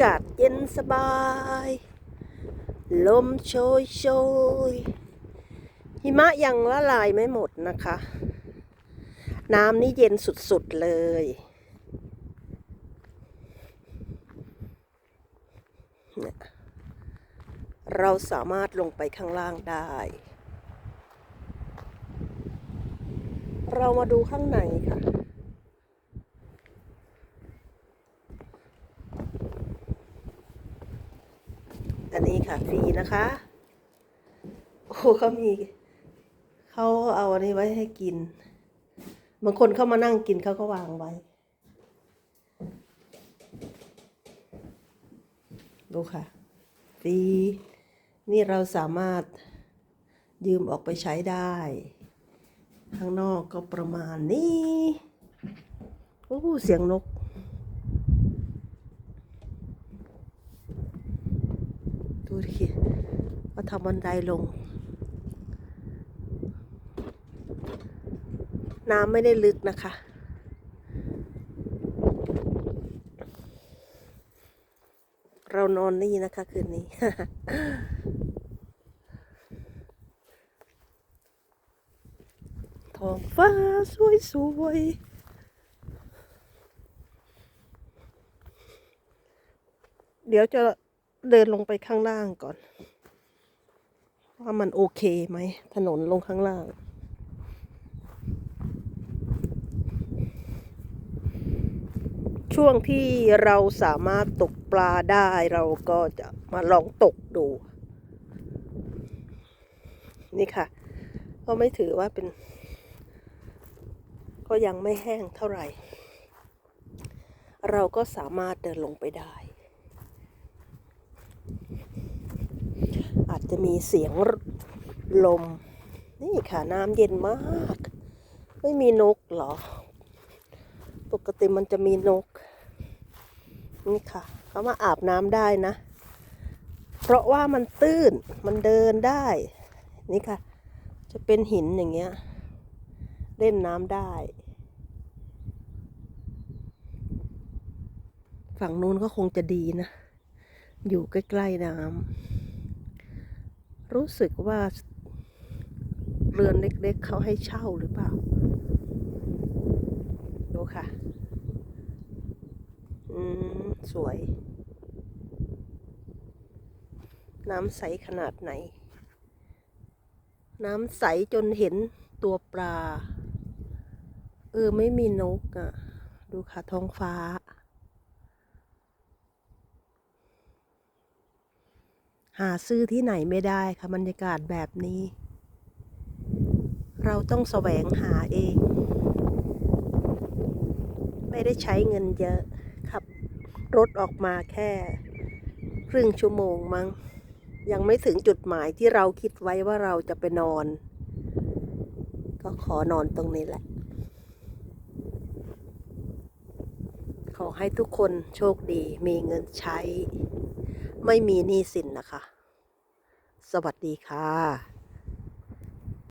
ากาศเย็นสบาย ลมโชยโชยหิมะยังละลายไม่หมดนะคะ น้ำนี่เย็นสุดๆเลยเนี่ยเราสามารถลงไปข้างล่างได้ เรามาดูข้างในค่ะ อั นนี้ค่ะฟรีนะคะ โอ้เขามีเขาเอาอันนี้ไว้ให้กิน บางคนเข้ามานั่งกินเขาก็วางไว้ ดูค่ะฟรีนี่เราสามารถยืมออกไปใช้ได้ข้างนอกก็ประมาณนี้ โอ้ เสียงนก ดูดิว่าทำบันไดลง น้ำไม่ได้ลึกนะคะ เรานอนนี่นะคะคืนนี้ท้องฟ้าสวยสวยเดี๋ยวจะ เดินลงไปข้างล่างก่อน ว่ามันโอเคไหม ถนนลงข้างล่าง ช่วงที่เราสามารถตกปลาได้เราก็จะมาลองตกดู นี่ค่ะ ก็ไม่ถือว่าเป็น ก็ยังไม่แห้งเท่าไหร่ เราก็สามารถเดินลงไปได้ อาจจะมีเสียงลม นี่ค่ะน้ำเย็นมาก ไม่มีนกเหรอ ปกติมันจะมีนก นี่ค่ะ เขามาอาบน้ำได้นะ เพราะว่ามันตื้นมันเดินได้ นี่ค่ะ จะเป็นหินอย่างเงี้ย เล่นน้ำได้ฝั่งนู้นก็คงจะดีนะ อยู่ใกล้ ๆ น้ำ รู้สึกว่าเรือนเล็กๆเขาให้เช่าหรือเปล่า ดูค่ะ อืม สวย น้ำใสขนาดไหน น้ำใสจนเห็นตัวปลา เออ ไม่มีนกอะ่ะ ดูค่ะท้องฟ้า หาซื้อที่ไหนไม่ได้ค่ะบรรยากาศแบบนี้ เราต้องแสวงหาเอง ไม่ได้ใช้เงินเยอะขับรถออกมาแค่ครึ่งชั่วโมงมั้งยังไม่ถึงจุดหมายที่เราคิดไว้ว่าเราจะไปนอน ก็ขอนอนตรงนี้แหละ ขอให้ทุกคนโชคดีมีเงินใช้ ไม่มีหนี้สินนะคะ สวัสดีค่ะ